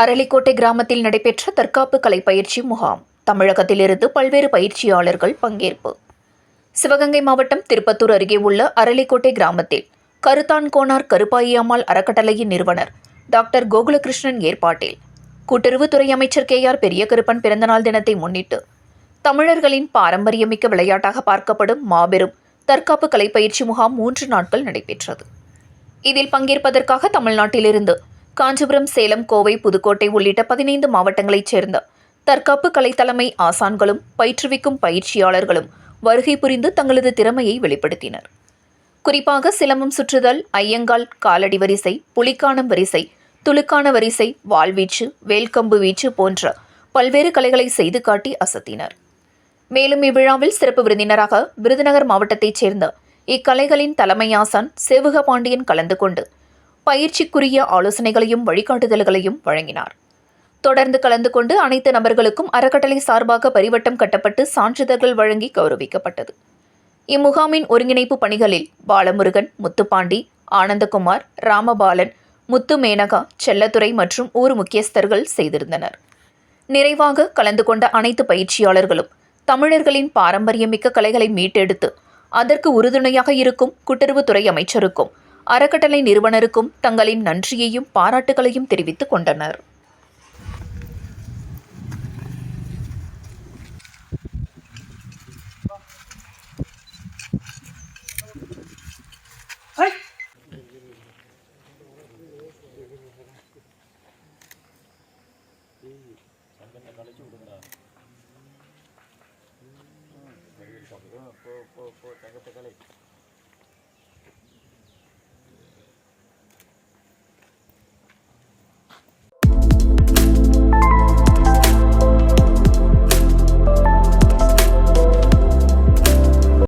அரளிக்கோட்டை கிராமத்தில் நடைபெற்ற தற்காப்பு கலை பயிற்சி முகாம். தமிழகத்திலிருந்து பல்வேறு பயிற்சியாளர்கள் பங்கேற்பு. சிவகங்கை மாவட்டம் திருப்பத்தூர் அருகே உள்ள அரளிக்கோட்டை கிராமத்தில் கருத்தான்கோனார் கருப்பாயி அம்மாள் அறக்கட்டளையின் நிறுவனர் டாக்டர் கோகுலகிருஷ்ணன் ஏற்பாட்டில். கூட்டுறவுத்துறை அமைச்சர் கே ஆர் பெரியகருப்பன் பிறந்தநாள் தினத்தை முன்னிட்டு தமிழர்களின் பாரம்பரியமிக்க விளையாட்டாக பார்க்கப்படும் மாபெரும் தற்காப்பு கலை பயிற்சி முகாம் மூன்று நாட்கள் நடைபெற்றது. இதில் பங்கேற்பதற்காக தமிழ்நாட்டிலிருந்து காஞ்சிபுரம் சேலம் கோவை புதுக்கோட்டை உள்ளிட்ட பதினைந்து மாவட்டங்களைச் சேர்ந்த தற்காப்பு கலை தலைமை ஆசான்களும் பயிற்றுவிக்கும் பயிற்சியாளர்களும் வருகை புரிந்து தங்களது திறமையை வெளிப்படுத்தினர். குறிப்பாக சிலம்பம் சுற்றுதல் ஐயங்கால் காலடி வரிசை புலிக்கானம் வரிசை துலுக்கான வரிசை வாள்வீச்சு வேல்கம்பு வீச்சு போன்ற பல்வேறு கலைகளை செய்து காட்டி அசத்தினர். மேலும் இவ்விழாவில் சிறப்பு விருந்தினராக விருதுநகர் மாவட்டத்தைச் சேர்ந்த இக்கலைகளின் தலைமையாசான் சேவுக பாண்டியன் கலந்து கொண்டு பயிற்சிக்குரிய ஆலோசனைகளையும் வழிகாட்டுதல்களையும் வழங்கினார். தொடர்ந்து கலந்து கொண்டு அனைத்து நபர்களுக்கும் அறக்கட்டளை சார்பாக பரிவட்டம் கட்டப்பட்டு சான்றிதழ்கள் வழங்கி கௌரவிக்கப்பட்டது. இம்முகாமின் ஒருங்கிணைப்பு பணிகளில் பாலமுருகன் முத்துப்பாண்டி ஆனந்தகுமார் ராமபாலன் முத்து மேனகா செல்லத்துறை மற்றும் ஊர் முக்கியஸ்தர்கள் செய்திருந்தனர். நிறைவாக கலந்து கொண்ட அனைத்து பயிற்சியாளர்களும் தமிழர்களின் பாரம்பரியமிக்க கலைகளை மீட்டெடுத்து அதற்கு உறுதுணையாக இருக்கும் கூட்டுறவுத்துறை அமைச்சருக்கும் அறக்கட்டளை நிறுவனருக்கும் தங்களின் நன்றியையும் பாராட்டுகளையும் தெரிவித்துக் கொண்டனர். போ போ போ தங்கத்தை கலை